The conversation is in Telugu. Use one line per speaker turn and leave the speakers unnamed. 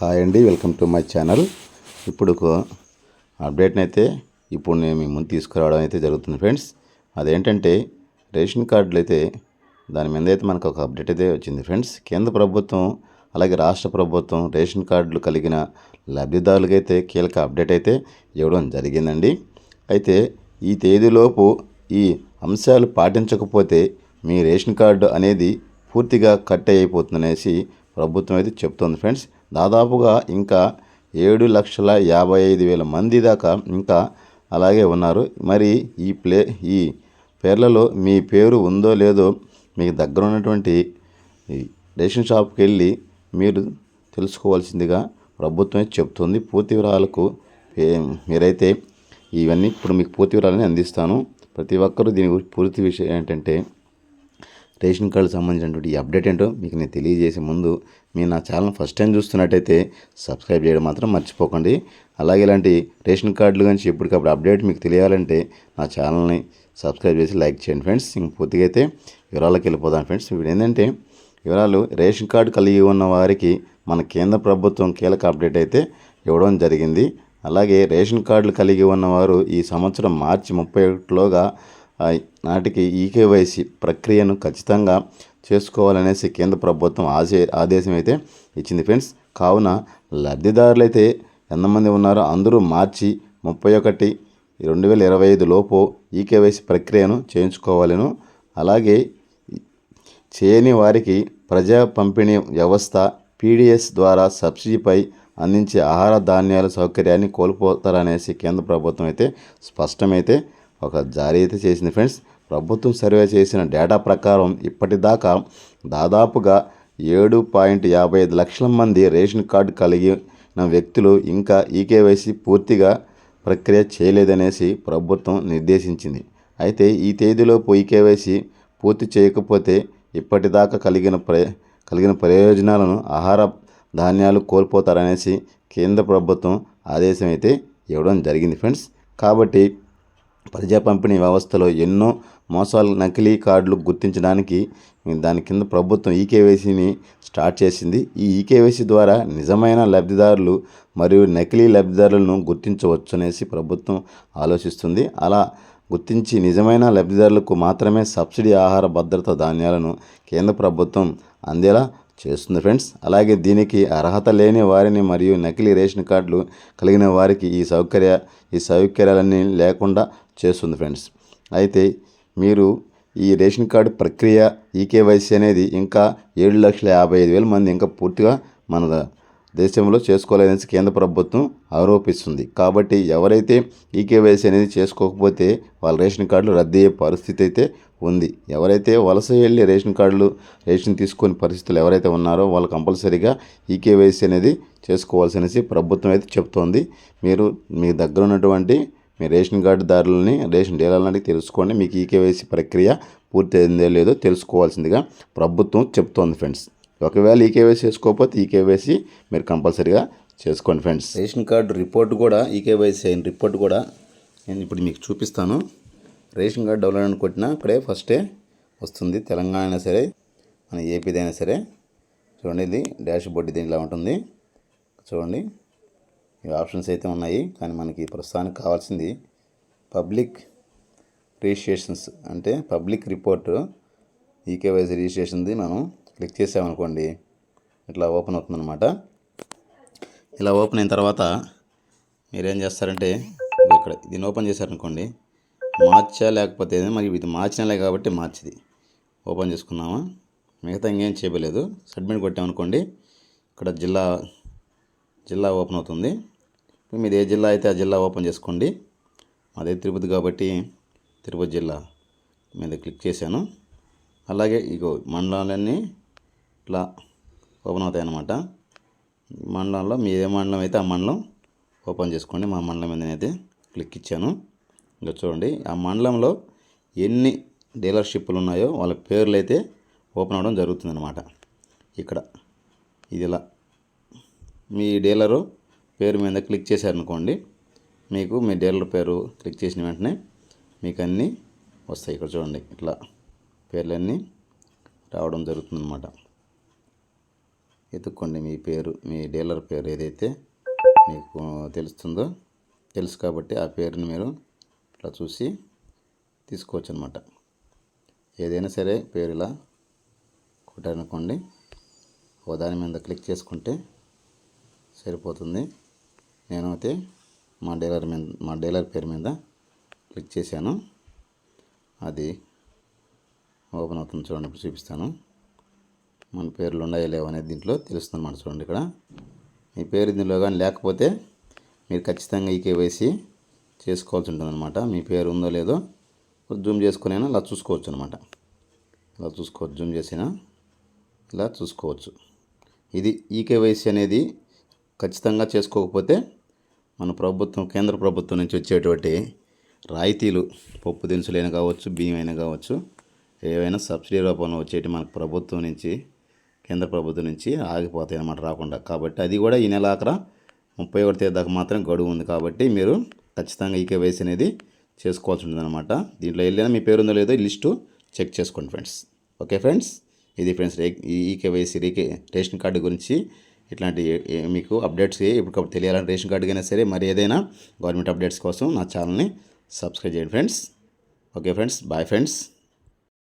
హాయ్ అండి వెల్కమ్ టు మై ఛానల్. ఇప్పుడు అప్డేట్ని అయితే ఇప్పుడు నేను మీ ముందు తీసుకురావడం అయితే జరుగుతుంది ఫ్రెండ్స్. అదేంటంటే రేషన్ కార్డులు అయితే దాని మీద అయితే మనకు ఒక అప్డేట్ అయితే వచ్చింది ఫ్రెండ్స్. కేంద్ర ప్రభుత్వం అలాగే రాష్ట్ర ప్రభుత్వం రేషన్ కార్డులు కలిగిన లబ్ధిదారులకైతే కీలక అప్డేట్ అయితే ఇవ్వడం జరిగిందండి. అయితే ఈ తేదీలోపు ఈ అంశాలు పాటించకపోతే మీ రేషన్ కార్డు అనేది పూర్తిగా కట్ అయిపోతుందనేసి ప్రభుత్వం అయితే చెప్తోంది ఫ్రెండ్స్. దాదాపుగా ఇంకా ఏడు లక్షల యాభై ఐదు వేల మంది దాకా ఇంకా అలాగే ఉన్నారు. మరి ఈ ప్లే ఈ పేర్లలో మీ పేరు ఉందో లేదో మీకు దగ్గర ఉన్నటువంటి రేషన్ షాప్కి వెళ్ళి మీరు తెలుసుకోవాల్సిందిగా ప్రభుత్వమే చెప్తుంది. పూర్తి వివరాలకు మీరైతే ఇవన్నీ ఇప్పుడు మీకు పూర్తి వివరాలని అందిస్తాను. ప్రతి ఒక్కరూ దీని గురించి పూర్తి విషయం ఏంటంటే రేషన్ కార్డు సంబంధించినటువంటి అప్డేట్ ఏంటో మీకు నేను తెలియజేసే ముందు మీరు నా ఛానల్ ఫస్ట్ టైం చూస్తున్నట్టయితే సబ్స్క్రైబ్ చేయడం మాత్రం మర్చిపోకండి. అలాగే ఇలాంటి రేషన్ కార్డులు గురించి ఎప్పటికప్పుడు అప్డేట్ మీకు తెలియాలంటే నా ఛానల్ని సబ్స్క్రైబ్ చేసి లైక్ చేయండి ఫ్రెండ్స్. ఇంక పూర్తిగా అయితే వివరాలకు వెళ్ళిపోదాం ఫ్రెండ్స్. ఇప్పుడు ఏంటంటే వివరాలు రేషన్ కార్డు కలిగి ఉన్న వారికి మన కేంద్ర ప్రభుత్వం కీలక అప్డేట్ అయితే ఇవ్వడం జరిగింది. అలాగే రేషన్ కార్డులు కలిగి ఉన్నవారు ఈ సంవత్సరం మార్చి ముప్పై ఒకటిలోగా నాటికి ఈకేవైసీ ప్రక్రియను ఖచ్చితంగా చేసుకోవాలనేసి కేంద్ర ప్రభుత్వం ఆశే ఆదేశం అయితే ఇచ్చింది ఫ్రెండ్స్. కావున లబ్ధిదారులు అయితే ఎంతమంది ఉన్నారో అందరూ మార్చి ముప్పై ఒకటి రెండు వేల ఇరవై ఐదు లోపు ఈకేవైసీ ప్రక్రియను చేయించుకోవాలను అలాగే చేయని వారికి ప్రజా పంపిణీ వ్యవస్థ పీడిఎస్ ద్వారా సబ్సిడీపై అందించే ఆహార ధాన్యాల సౌకర్యాన్ని కోల్పోతారనేసి కేంద్ర ప్రభుత్వం అయితే స్పష్టమైతే ఒక జారీ అయితే చేసింది. ఫ్రెండ్స్ ప్రభుత్వం సర్వే చేసిన డేటా ప్రకారం ఇప్పటిదాకా దాదాపుగా ఏడు పాయింట్ యాభై ఐదు లక్షల మంది రేషన్ కార్డు కలిగిన వ్యక్తులు ఇంకా ఈకేవైసీ పూర్తిగా ప్రక్రియ చేయలేదనేసి ప్రభుత్వం నిర్దేశించింది. అయితే ఈ తేదీలోపు ఈ కేవైసీ పూర్తి చేయకపోతే ఇప్పటిదాకా కలిగిన ప్ర కలిగిన ప్రయోజనాలను ఆహార ధాన్యాలు కోల్పోతారనేసి కేంద్ర ప్రభుత్వం ఆదేశం అయితే ఇవ్వడం జరిగింది. ఫ్రెండ్స్ కాబట్టి ప్రజా పంపిణీ వ్యవస్థలో ఎన్నో మోసాలు నకిలీ కార్డులు గుర్తించడానికి దాని కింద ప్రభుత్వం ఈకేవైసీని స్టార్ట్ చేసింది. ఈ ఈకేవైసీ ద్వారా నిజమైన లబ్ధిదారులు మరియు నకిలీ లబ్ధిదారులను గుర్తించవచ్చు అనేసి ప్రభుత్వం ఆలోచిస్తుంది. అలా గుర్తించి నిజమైన లబ్ధిదారులకు మాత్రమే సబ్సిడీ ఆహార భద్రత ధాన్యాలను కేంద్ర ప్రభుత్వం అందేలా చేస్తుంది ఫ్రెండ్స్. అలాగే దీనికి అర్హత లేని వారిని మరియు నకిలీ రేషన్ కార్డులు కలిగిన వారికి ఈ సౌకర్య ఈ సౌకర్యాలన్నీ లేకుండా చేస్తుంది ఫ్రెండ్స్. అయితే మీరు ఈ రేషన్ కార్డు ప్రక్రియ ఈకేవైసీ అనేది ఇంకా ఏడు లక్షల యాభై ఐదు వేల మంది ఇంకా పూర్తిగా మన దేశంలో చేసుకోలేదని కేంద్ర ప్రభుత్వం ఆరోపిస్తుంది. కాబట్టి ఎవరైతే ఈకేవైసీ అనేది చేసుకోకపోతే వాళ్ళ రేషన్ కార్డులు రద్దు అయ్యే పరిస్థితి అయితే ఉంది. ఎవరైతే వలస వెళ్ళి రేషన్ కార్డులు రేషన్ తీసుకునే పరిస్థితులు ఎవరైతే ఉన్నారో వాళ్ళు కంపల్సరీగా ఈకేవైసీ అనేది చేసుకోవాల్సి ప్రభుత్వం అయితే చెప్తోంది. మీరు మీ దగ్గర ఉన్నటువంటి మీ రేషన్ కార్డుదారులని రేషన్ డీలర్లని తెలుసుకోండి. మీకు ఈకేవైసీ ప్రక్రియ పూర్తి అయిందో లేదో తెలుసుకోవాల్సిందిగా ప్రభుత్వం చెప్తోంది ఫ్రెండ్స్. ఒకవేళ ఈకేవైసీ చేసుకోకపోతే ఈ కేవైసీ మీరు కంపల్సరీగా చేసుకోండి ఫ్రెండ్స్. రేషన్ కార్డు రిపోర్ట్ కూడా ఈకేవైసీ అయిన రిపోర్ట్ కూడా నేను ఇప్పుడు మీకు చూపిస్తాను. రేషన్ కార్డు డౌన్లోడ్ అని కొట్టినా ఇక్కడే ఫస్టే వస్తుంది తెలంగాణ అయినా సరే మన ఏపీది అయినా సరే. చూడండి ఇది డాష్ బోర్డు ఇది ఇలా ఉంటుంది. చూడండి. ఈ ఆప్షన్స్ అయితే ఉన్నాయి కానీ మనకి ప్రస్తుతానికి కావాల్సింది పబ్లిక్ రిజిస్ట్రేషన్స్. అంటే పబ్లిక్ రిపోర్టు ఈకేవైసీ రిజిస్ట్రేషన్ది మనం క్లిక్ చేసామనుకోండి ఇట్లా ఓపెన్ అవుతుందన్నమాట. ఇలా ఓపెన్ అయిన తర్వాత మీరేం చేస్తారంటే ఇక్కడ దీన్ని ఓపెన్ చేశారనుకోండి మార్చా లేకపోతే మరి ఇది మార్చినలే కాబట్టి మార్చిది. ఓపెన్ చేసుకున్నామా? మిగతా ఇంకేం చేయలేదు. సబ్మిట్ కొట్టామనుకోండి ఇక్కడ జిల్లా జిల్లా ఓపెన్ అవుతుంది. మీది ఏ జిల్లా అయితే ఆ జిల్లా ఓపెన్ చేసుకోండి. మాదే తిరుపతి కాబట్టి తిరుపతి జిల్లా మీద క్లిక్ చేశాను. అలాగే ఇగో మండలాలన్నీ ఇట్లా ఓపెన్ అవుతాయి అన్నమాట. మండలంలో మీ ఏ మండలం అయితే ఆ మండలం ఓపెన్ చేసుకోండి. మా మండలం మీద అయితే క్లిక్ ఇచ్చాను. ఇంకా చూడండి ఆ మండలంలో ఎన్ని డీలర్షిప్లు ఉన్నాయో వాళ్ళ పేర్లు అయితే ఓపెన్ అవ్వడం జరుగుతుందన్నమాట ఇక్కడ ఇది ఇలా మీ డీలరు పేరు మీద క్లిక్ చేశారనుకోండి మీకు మీ డీలర్ పేరు క్లిక్ చేసిన వెంటనే మీకు అన్నీ వస్తాయి. ఇక్కడ చూడండి ఇట్లా పేర్లన్నీ రావడం జరుగుతుందన్నమాట వెతుక్కోండి మీ పేరు మీ డీలర్ పేరు ఏదైతే మీకు తెలుస్తుందో. తెలుసు కాబట్టి ఆ పేరుని మీరు ఇట్లా చూసి తీసుకోవచ్చు అనమాట ఏదైనా సరే పేరు ఇలా కొట్టారనుకోండి ఓ దాని మీద క్లిక్ చేసుకుంటే సరిపోతుంది. నేనైతే మా డీలర్ మీద మా డీలర్ పేరు మీద క్లిక్ చేశాను. అది ఓపెన్ అవుతుంది చూడండి ఇప్పుడు చూపిస్తాను. మన పేర్లు ఉన్నాయో లేవో అనేది దీంట్లో తెలుస్తుంది అన్నమాట చూడండి ఇక్కడ. మీ పేరు దీనిలో కానీ లేకపోతే మీరు ఖచ్చితంగా ఈ కేవైసీ చేసుకోవాల్సి ఉంటుంది అనమాట మీ పేరు ఉందో లేదో జూమ్ చేసుకునేనా ఇలా చూసుకోవచ్చు అనమాట ఇలా చూసుకోవచ్చు జూమ్ చేసినా ఇలా చూసుకోవచ్చు. ఇది ఈ కేవైసీ అనేది ఖచ్చితంగా చేసుకోకపోతే మన ప్రభుత్వం కేంద్ర ప్రభుత్వం నుంచి వచ్చేటువంటి రాయితీలు పప్పు దినుసులైనా కావచ్చు బియ్యం అయినా కావచ్చు ఏవైనా సబ్సిడీ రూపంలో వచ్చేటి మనకు ప్రభుత్వం నుంచి కేంద్ర ప్రభుత్వం నుంచి ఆగిపోతాయి అన్నమాట రాకుండా. కాబట్టి అది కూడా ఈ నెల ఆఖర ముప్పై ఒకటి తేదీ దాకా మాత్రం గడువు ఉంది కాబట్టి మీరు ఖచ్చితంగా ఈ కేవైసీ అనేది చేసుకోవాల్సి ఉంటుందన్నమాట దీంట్లో వెళ్ళినా మీ పేరు ఉందో లేదో ఈ లిస్టు చెక్ చేసుకోండి ఫ్రెండ్స్. Okay friends? ఇది ఫ్రెండ్స్ రే- ఈ కేవైసీ రీకే రేషన్ కార్డు గురించి ఇట్లాంటి మీకు అప్డేట్స్ ఇప్పుడు తెలియాలంటే రేషన్ కార్డుకైనా సరే మరి ఏదైనా గవర్నమెంట్ అప్డేట్స్ కోసం నా ఛానల్ని సబ్స్క్రైబ్ చేయండి friends. Okay friends? Bye friends.